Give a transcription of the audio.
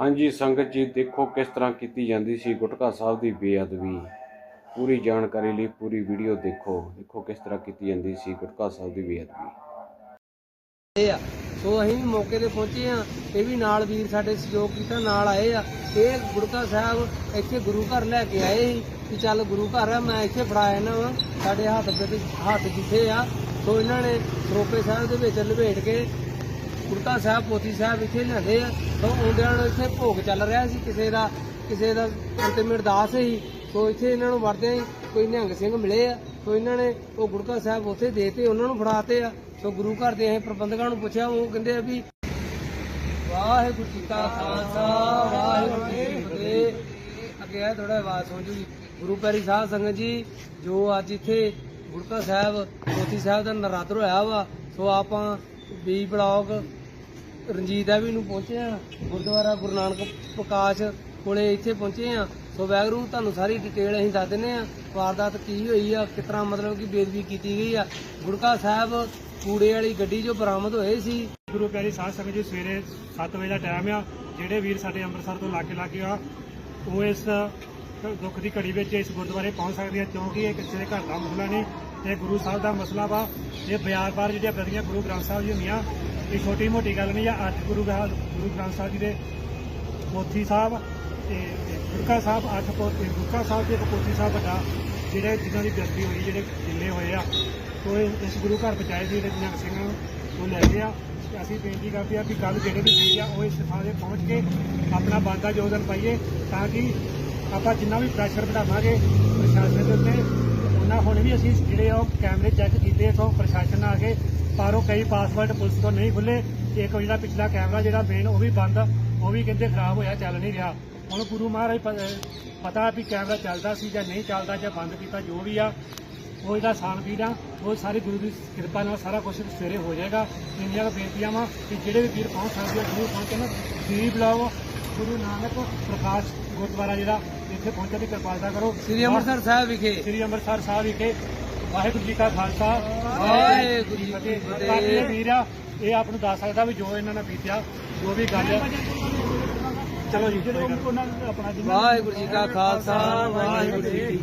ਹਾਂਜੀ, ਸੰਗਤ ਜੀ, ਦੇਖੋ ਕਿਸ ਤਰ੍ਹਾਂ ਕੀਤੀ ਜਾਂਦੀ ਸੀ। ਗੁਟਕਾ ਸਾਹਿਬ ਦੀ ਬੇਅਦਬੀ। ਪੂਰੀ ਜਾਣਕਾਰੀ ਲਈ ਪੂਰੀ ਵੀਡੀਓ ਦੇਖੋ। ਦੇਖੋ ਕਿਸ ਤਰ੍ਹਾਂ ਕੀਤੀ ਜਾਂਦੀ ਸੀ ਗੁਟਕਾ ਸਾਹਿਬ ਦੀ ਬੇਅਦਬੀ। ਇਹ ਆ। ਸੋ ਅਸੀਂ ਵੀ ਮੌਕੇ ਤੇ ਪਹੁੰਚੇ ਆ ਇਹ ਵੀ ਨਾਲ ਵੀਰ ਸਾਡੇ ਸਹਿਯੋਗ ਕੀਤਾ, ਨਾਲ ਆਏ ਆ। ਇਹ ਗੁਰਕਾ ਸਾਹਿਬ ਇੱਥੇ ਗੁਰੂ ਘਰ ਲੈ ਕੇ ਆਏ ਸੀ ਕਿ ਚੱਲ ਗੁਰੂ ਘਰ ਆ, ਮੈਂ ਇੱਥੇ ਫੜਾਇਆ ਨਾ। ਵਾ ਸਾਡੇ ਹੱਥ ਵਿੱਚ ਹੱਥ ਜਿੱਥੇ ਆ। ਸੋ ਇਹਨਾਂ ਨੇ ਸਰੋਪੇ ਸਾਹਿਬ ਦੇ ਵਿੱਚ ਲਪੇਟ ਕੇ ਗੁਰਕਾ ਸਾਹਿਬ, ਪੋਥੀ ਸਾਹਿਬ ਇੱਥੇ ਲਿਆਂਦੇ ਆ। ਸੋ ਆਉਂਦਿਆਂ ਨੂੰ ਇੱਥੇ ਭੋਗ ਚੱਲ ਰਿਹਾ ਸੀ। ਕਿਸੇ ਦਾ ਕਿਸੇ ਦਾ ਅੰਤਿਮ ਅਰਦਾਸ ਸੀ। ਸੋ ਇੱਥੇ ਇਹਨਾਂ ਨੂੰ ਵਰਦਿਆਂ ਕੋਈ ਨਿਹੰਗ ਸਿੰਘ ਮਿਲੇ ਆ। ਸੋ ਇਹਨਾਂ ਨੇ ਉਹ ਗੁਰਕਾ ਸਾਹਿਬ ਉੱਥੇ ਦੇਤੇ, ਉਹਨਾਂ ਨੂੰ ਫੜਾਤੇ ਆ। ਸੋ ਗੁਰੂ ਘਰ ਦੇ ਅਸੀਂ ਪ੍ਰਬੰਧਕਾਂ ਨੂੰ ਪੁੱਛਿਆ, ਉਹ ਕਹਿੰਦੇ ਆ ਵੀ ਵਾਹਿਗੁਰੂ ਜੀ ਕਾ ਖਾਲਸਾ, ਵਾਹਿਗੁਰੂ ਜੀ ਕੀ ਫਤਿਹ। ਅੱਗੇ ਆ ਥੋੜਾ ਆਵਾਜ਼ ਸੁਣ ਜੂਗੀ। ਗੁਰੂ ਪੈਰੀ ਸਾਹਿਬ ਸੰਗਤ ਜੀ, ਜੋ ਅੱਜ ਇੱਥੇ ਗੁਰਕਾ ਸਾਹਿਬ ਮੋਤੀ ਸਾਹਿਬ ਦਾ ਨਰਾਦਰ ਹੋਇਆ ਵਾ, ਸੋ ਆਪਾਂ ਬੀ ਬਲਾਕ ਰਣਜੀਤ ਐਵੀ ਨੂੰ ਪਹੁੰਚੇ ਆ। ਗੁਰਦੁਆਰਾ ਗੁਰੂ ਨਾਨਕ ਪ੍ਰਕਾਸ਼ ਕੋਲੇ ਇੱਥੇ ਪਹੁੰਚੇ ਆ। ਸੋ ਵੈਗਰੂ, ਤੁਹਾਨੂੰ ਸਾਰੀ ਡਿਟੇਲ ਅਸੀਂ ਦੱਸ ਦਿੰਨੇ ਆ। ਵਾਰਦਾਤ ਕੀ ਹੋਈ ਆ, ਕਿਸ ਤਰ੍ਹਾਂ ਮਤਲਬ ਕਿ ਬੇਦਬੀ ਕੀਤੀ ਗਈ ਆ। ਗੁਰਕਾ ਸਾਹਿਬ ਕੂੜੇ ਵਾਲੀ ਗੱਡੀ ਜੋ ਬਰਾਮਦ ਹੋਏ ਸੀ। ਗੁਰੂ ਪਿਆਰੀ ਸਾਧ ਸੰਗਤ ਜੀ, ਸਵੇਰੇ 7 ਵਜੇ ਦਾ ਟਾਈਮ ਆ। ਜਿਹੜੇ ਵੀਰ ਸਾਡੇ ਅੰਮ੍ਰਿਤਸਰ ਤੋਂ ਲਾਗੇ ਲਾਗੇ ਆ, ਉਹ ਇਸ ਦੁੱਖ ਦੀ ਘੜੀ ਵਿੱਚ ਇਸ ਗੁਰਦੁਆਰੇ ਪਹੁੰਚ ਸਕਦੇ ਆ ਕਿਉਂਕਿ ਇਹ ਕਿਸੇ ਦੇ ਘਰ ਦਾ ਮਸਲਾ ਨਹੀਂ, ਇਹ ਗੁਰੂ ਸਾਹਿਬ ਦਾ ਮਸਲਾ ਵਾ। ਇਹ ਬਿਆਰ-ਬਾਰ ਜਿਹੜੀਆਂ ਬਦਲੀਆਂ ਗੁਰੂ ਗ੍ਰੰਥ ਸਾਹਿਬ ਜੀ ਹੁੰਦੀਆਂ, ਇਹ ਛੋਟੀ ਮੋਟੀ ਗੱਲ ਨਹੀਂ ਆ, ਅੱਜ ਗੁਰੂ ਗੁਰੂ ਗ੍ਰੰਥ ਸਾਹਿਬ ਜੀ ਦੇ ਪੋਥੀ ਸਾਹਿਬ ਤੇ ਗੁਰਕਾ ਸਾਹਿਬ, ਅੱਠ ਪੋਥੀ ਗੁਰਕਾ ਸਾਹਿਬ ਦੇ ਇੱਕ ਪੋਥੀ ਸਾਹਿਬ ਵੱਡਾ, ਜਿਹੜੇ ਜਿਨ੍ਹਾਂ ਦੀ ਬੇਅਦਬੀ ਹੋਈ, ਜਿਹੜੇ ਜਿੰਨੇ ਹੋਏ ਆ। ਤੋ ਇਸ ਗੁਰੂ ਘਰ ਪਹੁੰਚਾਏ ਸੀ ਜਿਹੜੇ ਨਿਹੰਗ ਸਿੰਘਾਂ ਨੂੰ ਲੈ ਗਏ ਆ। ਅਸੀਂ ਬੇਨਤੀ ਕਰਦੇ ਆ ਕਿ ਕੱਲ ਜਿਹੜੇ ਵੀ ਵੀਰ ਆ, ਉਹ ਇਸ ਥਾਂ ਤੇ ਪਹੁੰਚ ਕੇ ਆਪਣਾ ਬਣਦਾ ਯੋਗਦਾਨ ਪਾਈਏ, ਤਾਂ ਕਿ ਆਪਾਂ ਜਿੰਨਾ ਵੀ ਪ੍ਰੈਸ਼ਰ ਵਧਾਵਾਂਗੇ ਪ੍ਰਸ਼ਾਸਨ ਦੇ ਉੱਤੇ, ਉਹਨਾਂ ਹੁਣ ਵੀ ਅਸੀਂ ਜਿਹੜੇ ਆ ਉਹ ਕੈਮਰੇ ਚੈੱਕ ਕੀਤੇ, ਇਥੋਂ ਪ੍ਰਸ਼ਾਸਨ ਆ ਕੇ ਪਰ ਉਹ ਕਈ ਪਾਸਵਰਡ ਪੁਲਿਸ ਤੋਂ ਨਹੀਂ ਖੁੱਲੇ। ਇੱਕ ਜਿਹੜਾ ਪਿਛਲਾ ਕੈਮਰਾ ਜਿਹੜਾ ਮੇਨ ਉਹ ਵੀ ਬੰਦ, ਉਹ ਵੀ ਕਹਿੰਦੇ ਖਰਾਬ ਹੋਇਆ, ਚੱਲ ਨਹੀਂ ਰਿਹਾ। ਹੁਣ ਗੁਰੂ ਮਹਾਰਾਜ ਪਤਾ ਵੀ ਕੈਮਰਾ ਚੱਲਦਾ ਸੀ ਜਾਂ ਨਹੀਂ ਚੱਲਦਾ ਜਾਂ ਬੰਦ ਕੀਤਾ, ਜੋ ਵੀ ਆ, ਉਹ ਇਹਦਾ ਸਾਨਵੀਰ ਆ ਉਹ ਸਾਰੇ ਗੁਰੂ ਦੀ ਕਿਰਪਾ ਨਾਲ ਸਾਰਾ ਕੁਝ ਸਵੇਰੇ ਹੋ ਜਾਏਗਾ। ਇੰਨੀਆਂ ਕੁ ਬੇਨਤੀਆਂ ਵਾ ਕਿ ਜਿਹੜੇ ਵੀ ਵੀਰ ਪਹੁੰਚ ਸਕਦੇ ਆ, ਜ਼ਰੂਰ ਪਹੁੰਚਣ ਜੀ ਬੁਲਾਓ। ਗੁਰੂ ਨਾਨਕ ਪ੍ਰਕਾਸ਼ ਗੁਰਦੁਆਰਾ ਜਿਹੜਾ ਇੱਥੇ ਪਹੁੰਚਣ ਦੀ ਕਿਰਪਾਲਤਾ ਕਰੋ। ਸ੍ਰੀ ਅੰਮ੍ਰਿਤਸਰ ਸਾਹਿਬ ਵਿਖੇ। ਸ੍ਰੀ ਅੰਮ੍ਰਿਤਸਰ ਸਾਹਿਬ ਵਿਖੇ ਵਾਹਿਗੁਰੂ ਜੀ ਕਾ ਖਾਲਸਾ। ਵਾਹਿਗੁਰੂ ਜੀ ਕੀ ਫਤਿਹ। ਬਾਕੀ ਇਹ ਵੀਰ ਆ ਇਹ ਆਪ ਨੂੰ ਦੱਸ ਸਕਦਾ ਵੀ ਜੋ ਇਹਨਾਂ ਨਾਲ ਬੀਤਿਆ ਜੋ ਵੀ ਗੱਲ ਆ ਚਲੋ ਜੀ ਉਹਨਾਂ ਆਪਣਾ ਜਿੰਨਾ ਵਾਹਿਗੁਰੂ ਜੀ ਕਾ ਖਾਲਸਾ ਵਾਹਿਗੁਰੂ ਜੀ ਕੀ